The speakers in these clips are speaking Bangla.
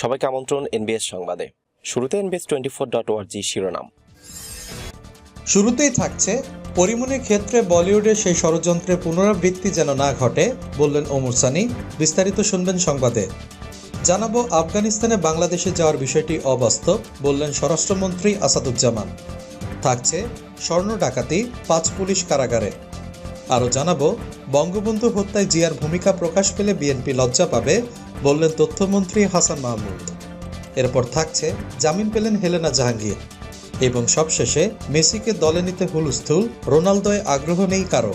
সবাইকে আমন্ত্রণ এনবিএস সংবাদে। শুরুতে এনবিএস টোয়েন্টি ফোর ডট ওয়ার্জি শিরোনাম। শুরুতেই থাকছে পরিমণির ক্ষেত্রে বলিউডের সেই ষড়যন্ত্রের পুনরাবৃত্তি যেন না ঘটে, বললেন ওমর সানি। বিস্তারিত শুনবেন সংবাদে। জানাব, আফগানিস্তানে বাংলাদেশে যাওয়ার বিষয়টি অবাস্তব, বললেন স্বরাষ্ট্রমন্ত্রী আসাদুজ্জামান। থাকছে, স্বর্ণ ডাকাতি, পাঁচ পুলিশ কারাগারে। আরও জানাব, বঙ্গবন্ধু হত্যায় জিয়ার ভূমিকা প্রকাশ পেলে বিএনপি লজ্জা পাবে বললেন তথ্যমন্ত্রী হাসান মাহমুদ। এরপর থাকছে জামিন পেলেন হেলেনা জাহাঙ্গীর। এবং সবশেষে মেসিকে দলে নিতে হুলস্থুল রোনালদোয় আগ্রহ নেই কারও।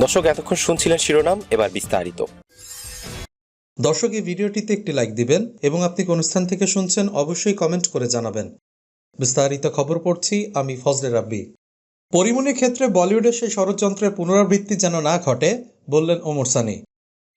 দর্শক এতক্ষণ শুনছিলেন শিরোনাম এবার বিস্তারিত। দর্শক এই ভিডিওটিতে একটি লাইক দিবেন এবং আপনি কোন স্থান থেকে শুনছেন অবশ্যই কমেন্ট করে জানাবেন। বিস্তারিত খবর পড়ছি আমি ফজলে রাব্বি। পরিমণির ক্ষেত্রে বলিউডের সেই ষড়যন্ত্রের পুনরাবৃত্তি যেন না ঘটে বললেন ওমর সানি।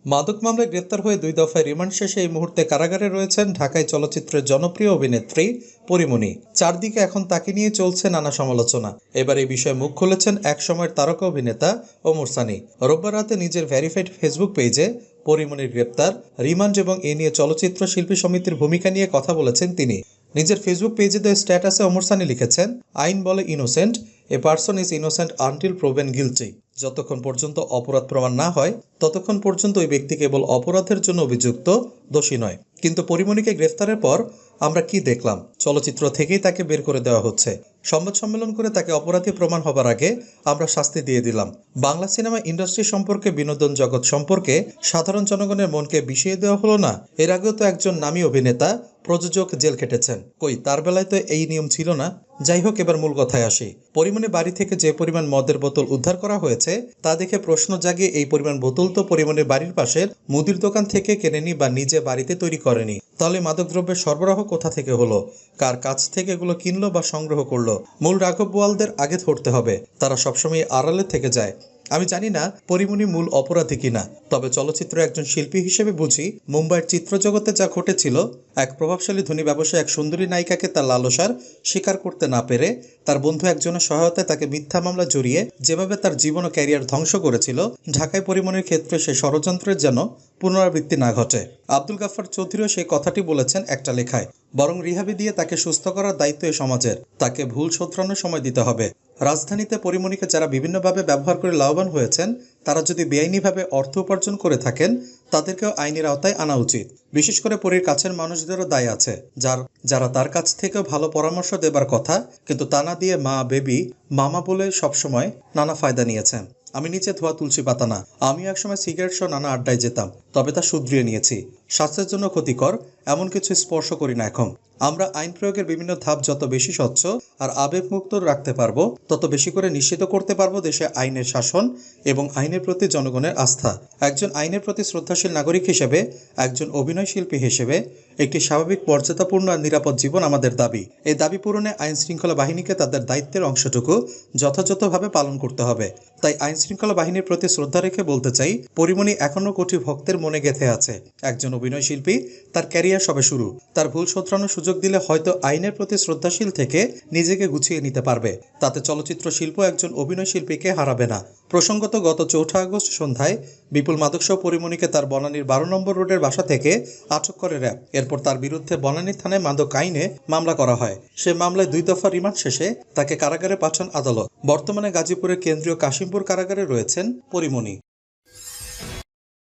মাদক মামলায় গ্রেপ্তার হয়ে দুই দফায় রিমান্ড শেষে এই মুহূর্তে কারাগারে রয়েছেন ঢাকায় চলচ্চিত্রের জনপ্রিয় অভিনেত্রী পরিমণি। চারদিকে এখন তাকে নিয়ে চলছে নানা সমালোচনা। এবার এই বিষয়ে মুখ খুলেছেন এক সময়ের তারকা অভিনেতা ওমর সানি। রোববার রাতে নিজের ভেরিফাইড ফেসবুক পেজে পরিমণির গ্রেপ্তার, রিমান্ড এবং এ নিয়ে চলচ্চিত্র শিল্পী সমিতির ভূমিকা নিয়ে কথা বলেছেন তিনি। নিজের ফেসবুক পেজে দেওয়া স্ট্যাটাসে ওমর সানি লিখেছেন, আইন বলে innocent, a person is innocent until proven guilty. যতক্ষণ পর্যন্ত অপরাধ প্রমাণ না হয়, ততক্ষণ পর্যন্ত ওই ব্যক্তি কেবল অপরাধের জন্য অভিযুক্ত দোষী নয়। কিন্তু পরিমণিকে গ্রেফতারের পর আমরা কি দেখলাম? চলচ্চিত্র থেকেই তাকে বের করে দেওয়া হচ্ছে। সংবাদ সম্মেলন করে তাকে অপরাধী প্রমাণ হবার আগে আমরা শাস্তি দিয়ে দিলাম। বাংলা সিনেমা ইন্ডাস্ট্রি সম্পর্কে বিনোদন জগৎ সম্পর্কে সাধারণ জনগণের মনকে বিষিয়ে দেওয়া হলো না। এর আগেও তো একজন নামী অভিনেতা প্রযোজক জেল কেটেছেন কই, তার বেলায় তো এই নিয়ম ছিল না। যাই হোক, এবার মূল কথায় আসি। পরিমাণে বাড়ি থেকে যে পরিমাণ মদের বোতল উদ্ধার করা হয়েছে, তা দেখে প্রশ্ন জাগে এই পরিমাণ বোতল তো পরিমাণের বাড়ির পাশের মুদির দোকান থেকে কেনেনি বা নিজে বাড়িতে তৈরি করেনি। তাহলে মাদকদ্রব্যের সরবরাহ কোথা থেকে হলো? কার কাছ থেকে এগুলো কিনলো বা সংগ্রহ করল? মূল রাঘব বোয়ালদের আগে ধরতে হবে। তারা সবসময় আড়ালে থেকে যায়। আমি জানি না পরিমণি মূল অপরাধী কিনা, তবে চলচ্চিত্র একজন শিল্পী হিসেবে বুঝি মুম্বাইয়ের চিত্রজগতে যা ঘটেছিল, এক প্রভাবশালী ধনী ব্যবসায়ী এক সুন্দরী নায়িকাকে তার লালসার স্বীকার করতে না পেরে তার বন্ধু একজনের সহায়তায় তাকে মিথ্যা মামলা জড়িয়ে যেভাবে তার জীবন ও ক্যারিয়ার ধ্বংস করেছিল, ঢাকায় পরিমণের ক্ষেত্রে সে ষড়যন্ত্রের যেন পুনরাবৃত্তি না ঘটে। আব্দুল গাফার চৌধুরীও সেই কথাটি বলেছেন একটা লেখায়, বরং রিহাবি দিয়ে তাকে সুস্থ করার দায়িত্ব এ সমাজের, তাকে ভুল শোধরানোর সময় দিতে হবে। রাজধানীতে পরিমণিকে যারা বিভিন্নভাবে ব্যবহার করে লাভবান হয়েছেন, তারা যদি বেআইনিভাবে অর্থ উপার্জন করে থাকেন, তাদেরকেও আইনের আওতায় আনা উচিত। বিশেষ করে পরীর কাছের মানুষদেরও দায় আছে, যার, যারা তার কাছ থেকেও ভালো পরামর্শ দেবার কথা, কিন্তু তা না দিয়ে মা, বেবি, মামা বলে সবসময় নানা ফায়দা নিয়েছেন। আমি নিচে ধোয়া তুলসী পাতা না আমিও একসময় সিগারেট সহ নানা আড্ডায় যেতাম। তবে তা শুধরিয়ে নিয়েছি। স্বাস্থ্যের জন্য ক্ষতিকর, এমন কিছু স্পর্শ করি না এখন। আমরা আইন প্রয়োগের বিভিন্ন ধাপ যত বেশি স্বচ্ছ আর আবেগমুক্ত রাখতে পারব, তত বেশি করে নিশ্চিত করতে পারব দেশে আইনের শাসন এবং আইনের প্রতি জনগণের আস্থা। একজন আইনের প্রতি শ্রদ্ধাশীল নাগরিক হিসেবে, একজন অভিনয় শিল্পী হিসেবে একটি স্বাভাবিক মর্যাদাপূর্ণ আর নিরাপদ জীবন আমাদের দাবি। এই দাবি পূরণে আইন শৃঙ্খলা বাহিনীকে তাদের দায়িত্বের অংশটুকু যথাযথভাবে পালন করতে হবে। তাই আইন শৃঙ্খলা বাহিনীর প্রতি শ্রদ্ধা রেখে বলতে চাই, পরিমণি এখনও কোটি ভক্তের মনে গেঁথে আছে। একজন অভিনয় শিল্পী, তার ক্যারিয়ার সবে শুরু। তার ভুল শোধরানোর সুযোগ দিলে হয়তো আইনের প্রতি শ্রদ্ধাশীল থেকে নিজেকে গুছিয়ে নিতে পারবে। তাতে চলচ্চিত্র শিল্প একজন অভিনয় শিল্পীকে হারাবে না। প্রসঙ্গত, গত চৌঠা আগস্ট সন্ধ্যায় বিপুল মাদকসহ পরিমণিকে তার বনানীর বারো নম্বর রোডের বাসা থেকে আটক করে র্যাব। এরপর তার বিরুদ্ধে বনানী থানায় মাদক আইনে মামলা করা হয়। সে মামলায় দুই দফা রিমান্ড শেষে তাকে কারাগারে পাঠান আদালত। বর্তমানে গাজীপুরের কেন্দ্রীয় কাশিমপুর কারাগারে রয়েছেন পরিমণি।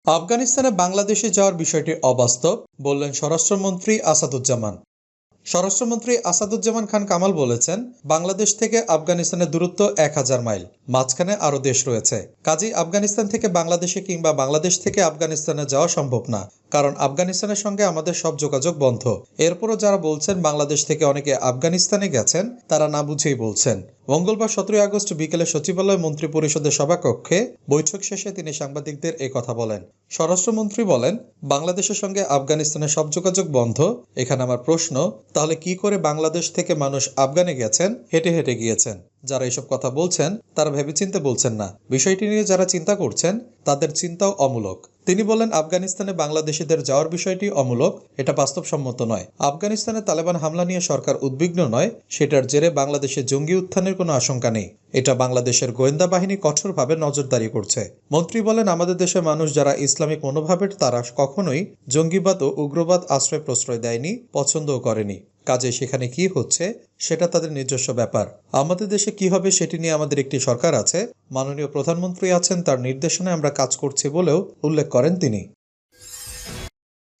আফগানিস্তানে বাংলাদেশে যাওয়ার বিষয়টি অবাস্তব, বললেন স্বরাষ্ট্রমন্ত্রী আসাদুজ্জামান। স্বরাষ্ট্রমন্ত্রী আসাদুজ্জামান খান কামাল বলেছেন, বাংলাদেশ থেকে আফগানিস্তানের দূরত্ব এক হাজার মাইল, মাঝখানে আরও দেশ রয়েছে। কাজেই আফগানিস্তান থেকে বাংলাদেশে কিংবা বাংলাদেশ থেকে আফগানিস্তানে যাওয়া সম্ভব না। কারণ আফগানিস্তানের সঙ্গে আমাদের সব যোগাযোগ বন্ধ। এরপরও যারা বলছেন বাংলাদেশ থেকে অনেকে আফগানিস্তানে গেছেন, তারা না বুঝেই বলছেন। মঙ্গলবার সতেরোই আগস্ট বিকেলে সচিবালয় মন্ত্রী পরিষদের সভাকক্ষে বৈঠক শেষে তিনি সাংবাদিকদের এই কথা বলেন। স্বরাষ্ট্রমন্ত্রী বলেন, বাংলাদেশের সঙ্গে আফগানিস্তানের সব যোগাযোগ বন্ধ। এখানে আমার প্রশ্ন, তাহলে কি করে বাংলাদেশ থেকে মানুষ আফগানে গেছেন, হেঁটে হেঁটে গিয়েছেন? যারা এসব কথা বলছেন, তারা ভেবেচিন্তে বলছেন না। বিষয়টি নিয়ে যারা চিন্তা করছেন, তাদের চিন্তাও অমূলক। তিনি বলেন, আফগানিস্তানে বাংলাদেশিদের যাওয়ার বিষয়টি অমূলক। এটা বাস্তবসম্মত নয়। আফগানিস্তানে তালেবান হামলা নিয়ে সরকার উদ্বিগ্ন নয়। সেটার জেরে বাংলাদেশে জঙ্গি উত্থানের কোনো আশঙ্কা নেই। এটা বাংলাদেশের গোয়েন্দা বাহিনী কঠোরভাবে নজরদারি করছে। মন্ত্রী বলেন, আমাদের দেশের মানুষ যারা ইসলামিক মনোভাবের তারা কখনোই জঙ্গিবাদ ও উগ্রবাদ আশ্রয় প্রশ্রয় দেয়নি, পছন্দও করেনি। কাজে সেখানে কি হচ্ছে, সেটা তাদের নিজস্ব ব্যাপার। আমাদের দেশে কি হবে সেটি নিয়ে আমাদের একটি সরকার আছে। মাননীয় প্রধানমন্ত্রী আছেন, তার নির্দেশনায় আমরা কাজ করছি বলেও উল্লেখ করেন তিনি।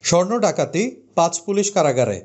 স্বর্ণ ডাকাতি, পাঁচ পুলিশ কারাগারে।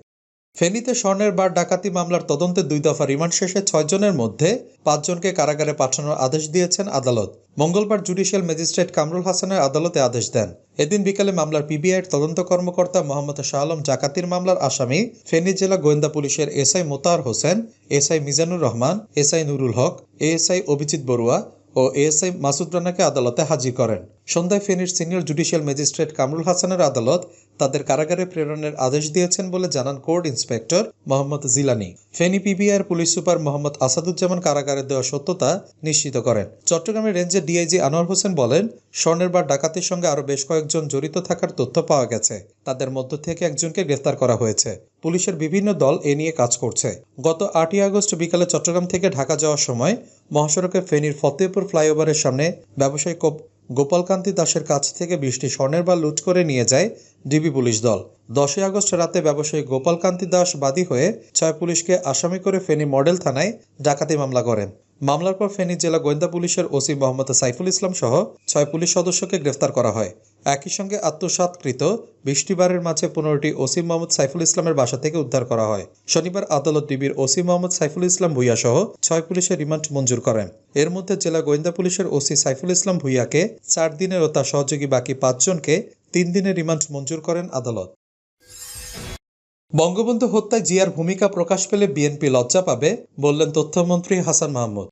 ফেনীতে স্বর্ণের বার ডাকাতি মামলার তদন্তে দুই দফা রিমান্ড শেষে ছয়জনের মধ্যে পাঁচজনকে কারাগারে পাঠানোর আদেশ দিয়েছেন আদালত। মঙ্গলবার জুডিশিয়াল ম্যাজিস্ট্রেট কামরুল হাসানের আদালতে আদেশ দেন। এদিন বিকালে মামলার পিবিআইয়ের তদন্ত কর্মকর্তা মোহাম্মদ শাহ আলম জাকাতির মামলার আসামি ফেনী জেলা গোয়েন্দা পুলিশের SI Motahar Hossain, SI Mizanur Rahman, SI Nurul Haque, ASI Abhijit Barua ও এএসআই মাসুদ রানাকে আদালতে হাজির করেন। সন্ধ্যায় ফেনীর সিনিয়র জুডিশিয়াল ম্যাজিস্ট্রেট কামরুল হাসানের আদালত তাদের কারাগারে প্রেরণের আদেশ দিয়েছেন বলে জানান court inspector Mohammad Jilani. Feni PBR police super Mohammad Asaduzzaman কারাগারে দেওয়া সত্যতা নিশ্চিত করেন। চট্টগ্রামের রেঞ্জের ডিআইজি আনোয়ার হোসেন বলেন, স্বর্ণের বার ডাকাতির সঙ্গে আরও বেশ কয়েকজন জড়িত থাকার তথ্য পাওয়া গেছে। তাদের মধ্য থেকে একজনকে গ্রেফতার করা হয়েছে। পুলিশের বিভিন্ন দল এ নিয়ে কাজ করছে। গত আটই আগস্ট বিকালে চট্টগ্রাম থেকে ঢাকা যাওয়ার সময় মহাসড়কে ফেনীর ফতেহপুর ফ্লাইওভারের সামনে ব্যবসায়ী গোপালকান্তি দাসের কাছ থেকে বিশটি স্বর্ণের বার লুট করে নিয়ে যায় ডিবি পুলিশ দল। দশই আগস্ট রাতে ব্যবসায়ী গোপালকান্তি দাস বাদী হয়ে ছয় পুলিশকে আসামি করে ফেনী মডেল থানায় ডাকাতি মামলা করেন। মামলার পর ফেনী জেলা গোয়েন্দা পুলিশের ওসি মোহাম্মদ সাইফুল ইসলাম সহ ছয় পুলিশ সদস্যকে গ্রেফতার করা হয়। একই সঙ্গে আত্মসাৎকৃত বৃষ্টিবারের মাঝে পনেরোটি ওসি মোহাম্মদ সাইফুল ইসলামের বাসা থেকে উদ্ধার করা হয়। শনিবার আদালত ডিবির ওসি মোহাম্মদ সাইফুল ইসলাম ভুইয়া সহ ছয় পুলিশের রিমান্ড মঞ্জুর করেন। এর মধ্যে জেলা গোয়েন্দা পুলিশের ওসি সাইফুল ইসলাম ভুইয়াকে চার দিনের ও তার সহযোগী বাকি পাঁচজনকে তিন দিনের রিমান্ড মঞ্জুর করেন আদালত। বঙ্গবন্ধু হত্যায় জিয়ার ভূমিকা প্রকাশ পেলে বিএনপি লজ্জা পাবে, বললেন তথ্যমন্ত্রী হাসান মাহমুদ।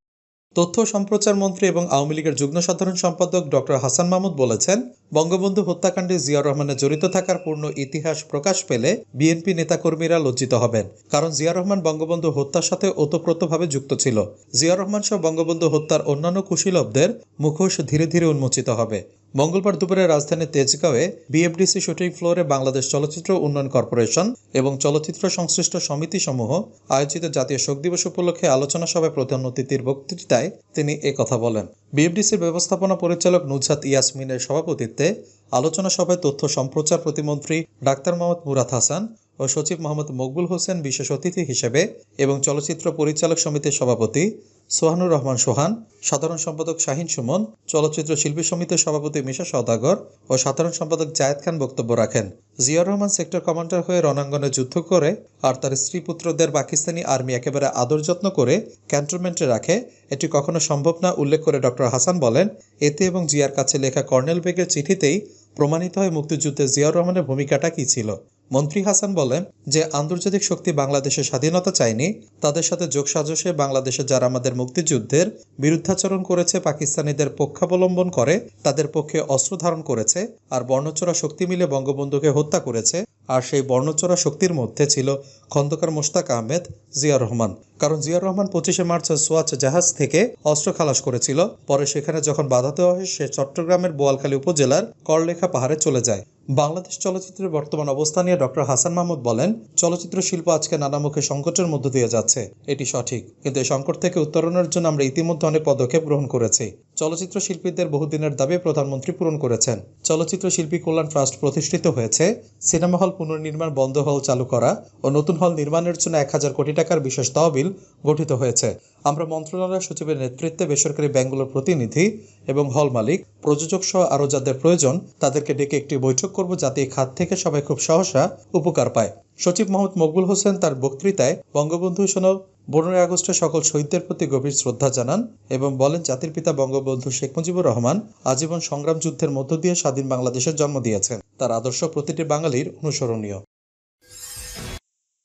তথ্য সম্প্রচার মন্ত্রী এবং আওয়ামী লীগের যুগ্ম সাধারণ সম্পাদক ডক্টর হাসান মাহমুদ বলেছেন, বঙ্গবন্ধু হত্যাকাণ্ডে জিয়াউর রহমানের জড়িত থাকার পূর্ণ ইতিহাস প্রকাশ পেলে বিএনপি নেতাকর্মীরা লজ্জিত হবেন। কারণ জিয়া রহমান বঙ্গবন্ধু হত্যার সাথে ওতপ্রোতভাবে যুক্ত ছিল। জিয়া রহমান সহ বঙ্গবন্ধু হত্যার অন্যান্য কুশীলবদের মুখোশ ধীরে ধীরে উন্মোচিত হবে। মঙ্গলবার দুপুরে রাজধানীর তেজগাঁওয়ে বিএফডিসি শুটিং ফ্লোরে বাংলাদেশ চলচ্চিত্র উন্নয়ন কর্পোরেশন এবং চলচ্চিত্র সংশ্লিষ্ট সমিতি সমূহ আয়োজিত জাতীয় শোক দিবস উপলক্ষে আলোচনা সভায় প্রধান অতিথির বক্তৃতায় তিনি কথা বলেন। বিএফডিসির ব্যবস্থাপনা পরিচালক নুজহাত ইয়াসমিনের সভাপতিত্বে আলোচনা সভায় তথ্য সম্প্রচার প্রতিমন্ত্রী ডাক্তার মোহাম্মদ মুরাদ হাসান ও সচিব মোহাম্মদ মকবুল হোসেন বিশেষ অতিথি হিসেবে এবং চলচ্চিত্র পরিচালক সমিতির সভাপতি সোহানুর রহমান সোহান, সাধারণ সম্পাদক শাহিন সুমন, চলচ্চিত্র শিল্পী সমিতির সভাপতি মিশা সওদাগর ও সাধারণ সম্পাদক জায়েদ খান বক্তব্য রাখেন। জিয়াউর রহমান সেক্টর কমান্ডার হয়ে রণাঙ্গনে যুদ্ধ করে আর তার স্ত্রী পুত্রদের পাকিস্তানি আর্মি একেবারে আদর যত্ন করে ক্যান্টনমেন্টে রাখে, এটি কখনো সম্ভব না, উল্লেখ করে ডক্টর হাসান বলেন, এতে এবং জিয়ার কাছে লেখা কর্নেল বেগের চিঠিতেই প্রমাণিত হয় মুক্তিযুদ্ধে জিয়াউর রহমানের ভূমিকাটা কী ছিল। মন্ত্রী হাসান বলেন যে, আন্তর্জাতিক শক্তি বাংলাদেশের স্বাধীনতা চায়নি। তাদের সাথে যোগসাজশে বাংলাদেশে যারা আমাদের মুক্তিযুদ্ধের বিরুদ্ধাচরণ করেছে, পাকিস্তানিদের পক্ষাবলম্বন করে, তাদের পক্ষে অস্ত্র ধারণ করেছে আর বর্ণচোরা শক্তি মিলে বঙ্গবন্ধুকে হত্যা করেছে। আর সেই বর্ণচোরা শক্তির মধ্যে ছিল খন্দকার মোশতাক আহমেদ, জিয়া রহমান। কারণ জিয়া রহমান পঁচিশে মার্চ সোয়াচ জাহাজ থেকে অস্ত্র খালাস করেছিল। পরে সেখানে যখন বাধা দেওয়া হয়, সে চট্টগ্রামের বোয়ালখালী উপজেলার করলেখা পাহাড়ে চলে যায়। বাংলাদেশ চলচ্চিত্রের বর্তমান অবস্থা নিয়ে ডক্টর হাসান মাহমুদ বলেন, চলচ্চিত্র শিল্প আজকে নানামুখে সংকটের মধ্য দিয়ে যাচ্ছে। এটি সঠিক। কিন্তু এই সংকট থেকে উত্তরণের জন্য আমরা ইতিমধ্যে অনেক পদক্ষেপ গ্রহণ করেছি। চলচ্চিত্র শিল্পীদের বহুদিনের দাবি প্রধানমন্ত্রী পূরণ করেছেন। চলচ্চিত্র শিল্পী কল্যাণ ট্রাস্ট প্রতিষ্ঠিত হয়েছে সিনেমা হল পুনর্নির্মাণ বন্ধ হল চালু করা ও নতুন হল নির্মাণের জন্য এক হাজার কোটি টাকার বিশেষ তহবিল গঠিত হয়েছে। আমরা মন্ত্রণালয় সচিবের নেতৃত্বে বেসরকারি ব্যাংকগুলোর প্রতিনিধি এবং হল মালিক, প্রযোজক সহ আরও যাদের প্রয়োজন, তাদেরকে ডেকে একটি বৈঠক করব যাতে এই খাত থেকে সবাই খুব সহসা উপকার পায়। সচিব মোহাম্মদ মকবুল হোসেন তার বক্তৃতায় বঙ্গবন্ধু সহ পনেরোই আগস্টে সকল শহীদদের প্রতি গভীর শ্রদ্ধা জানান এবং বলেন, জাতির পিতা বঙ্গবন্ধু শেখ মুজিবুর রহমান আজীবন সংগ্রাম যুদ্ধের মধ্য দিয়ে স্বাধীন বাংলাদেশের জন্ম দিয়েছেন। তার আদর্শ প্রতিটি বাঙালির অনুসরণীয়।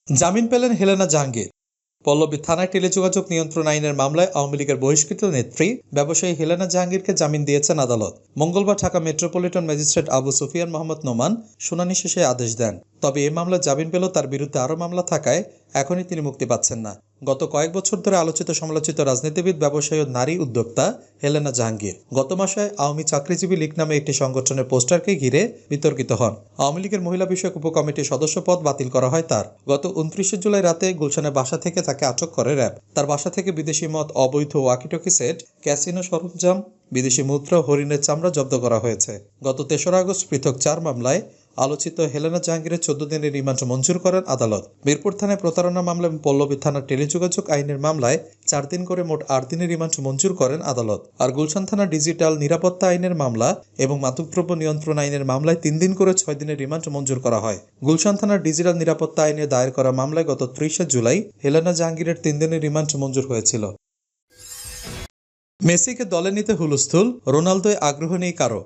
জামিন পেলেন হেলেনা জাহাঙ্গীর। পল্লবী থানায় টেলিযোগাযোগ নিয়ন্ত্রণ আইনের মামলায় আওয়ামী লীগের বহিষ্কৃত নেত্রী ব্যবসায়ী হেলেনা জাহাঙ্গীরকে জামিন দিয়েছেন আদালত। মঙ্গলবার ঢাকা মেট্রোপলিটন ম্যাজিস্ট্রেট আবু সুফিয়ান মোহাম্মদ নোমান শুনানি শেষে আদেশ দেন। তবে এ মামলা জামিন পেলেও তার বিরুদ্ধে আরও মামলা থাকায় এখনই তিনি মুক্তি পাচ্ছেন না। গত কয়েক বছর ধরে আলোচিত সমালোচিত রাজনীতিবিদ, ব্যবসায়ী ও নারী উদ্যোক্তা হেলেনা জাহাঙ্গীর গত মাসে আওয়ামী চাকরিজীবী লীগ নামে একটি সংগঠনের পোস্টারকে ঘিরে বিতর্কিত হন। আওয়ামী লীগের মহিলা বিষয়ক উপকমিটির সদস্য পদ বাতিল করা হয় তার। গত উনত্রিশে জুলাই রাতে গুলশানের বাসা থেকে তাকে আটক করে র্যাব। তার বাসা থেকে বিদেশি মত অবৈধ ওয়াকিটকি সেট, ক্যাসিনো সরঞ্জাম, বিদেশি মুদ্রা, হরিণের চামড়া জব্দ করা হয়েছে। গত তেসরা আগস্ট পৃথক চার মামলায় আলোচিত হেলেনা জাহাঙ্গীরের চোদ্দ দিনের রিমান্ড মঞ্জুর করেন আদালত। মিরপুর থানায় প্রতারণা মামলা এবং পল্লবী থানার টেলিযোগাযোগ আইনের মামলায় চার দিন করে মোট আট দিনের রিমান্ড মঞ্জুর করেন আদালত। আর গুলশান থানা ডিজিটাল নিরাপত্তা আইনের মামলা এবং মাদকদ্রব্য নিয়ন্ত্রণ আইনের মামলায় তিন দিন করে ছয় দিনের রিমান্ড মঞ্জুর করা হয়। গুলশান থানার ডিজিটাল নিরাপত্তা আইনে দায়ের করা মামলায় গত ত্রিশে জুলাই হেলেনা জাহাঙ্গীরের তিন দিনের রিমান্ড মঞ্জুর হয়েছিল। মেসিকে দলে নিতে হুলস্থুল, রোনালদোয় আগ্রহ নেই কারও।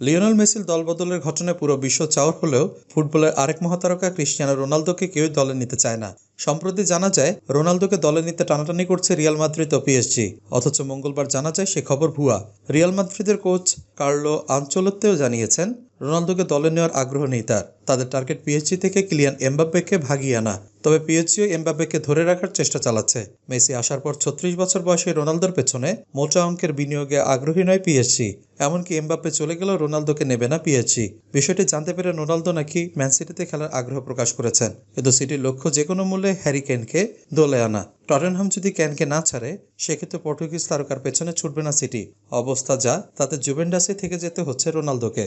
লিওনেল মেসির দলবদলের ঘটনায় পুরো বিশ্ব চাওয়ার হলেও ফুটবলের আরেক মহাতারকা ক্রিস্টিয়ানো রোনালদোকে কেউই দলে নিতে চায় না। সম্প্রতি জানা যায়, রোনালদোকে দলে নিতে টানাটানি করছে রিয়াল মাদ্রিদ ও পিএসজি। অথচ মঙ্গলবার জানা যায়, সে খবর ভুয়া। রিয়াল মাদ্রিদের কোচ কার্লো আঞ্চলত্তেও জানিয়েছেন, রোনালদোকে দলে নেওয়ার আগ্রহ নেই তার। তাদের টার্গেট পিএসজি থেকে কিলিয়ান এমবাপ্পেকে ভাগিয়ে আনা। তবে পিএসজিও এমবাপ্পেকে ধরে রাখার চেষ্টা চালাচ্ছে। মেসি আসার পর ছত্রিশ বছর বয়সী রোনালদোর পেছনে মোটা অঙ্কের বিনিয়োগে আগ্রহী নয় পিএসজি। এমনকি এমবাপ্পে চলে গেলেও রোনালদোকে নেবে না পিএসজি। বিষয়টি জানতে পেরে রোনালদো নাকি ম্যান সিটিতে খেলার আগ্রহ প্রকাশ করেছেন। কিন্তু সিটির লক্ষ্য যে কোনো মূল্যে হ্যারি কেনকে দলে আনা। টটেনহাম যদি ক্যানকে না ছাড়ে, সেক্ষেত্রে পর্তুগিজ তারকার পেছনে ছুটবে না সিটি। অবস্থা যা, তাতে জুভেন্ডাসে থেকে যেতে হচ্ছে রোনালদোকে।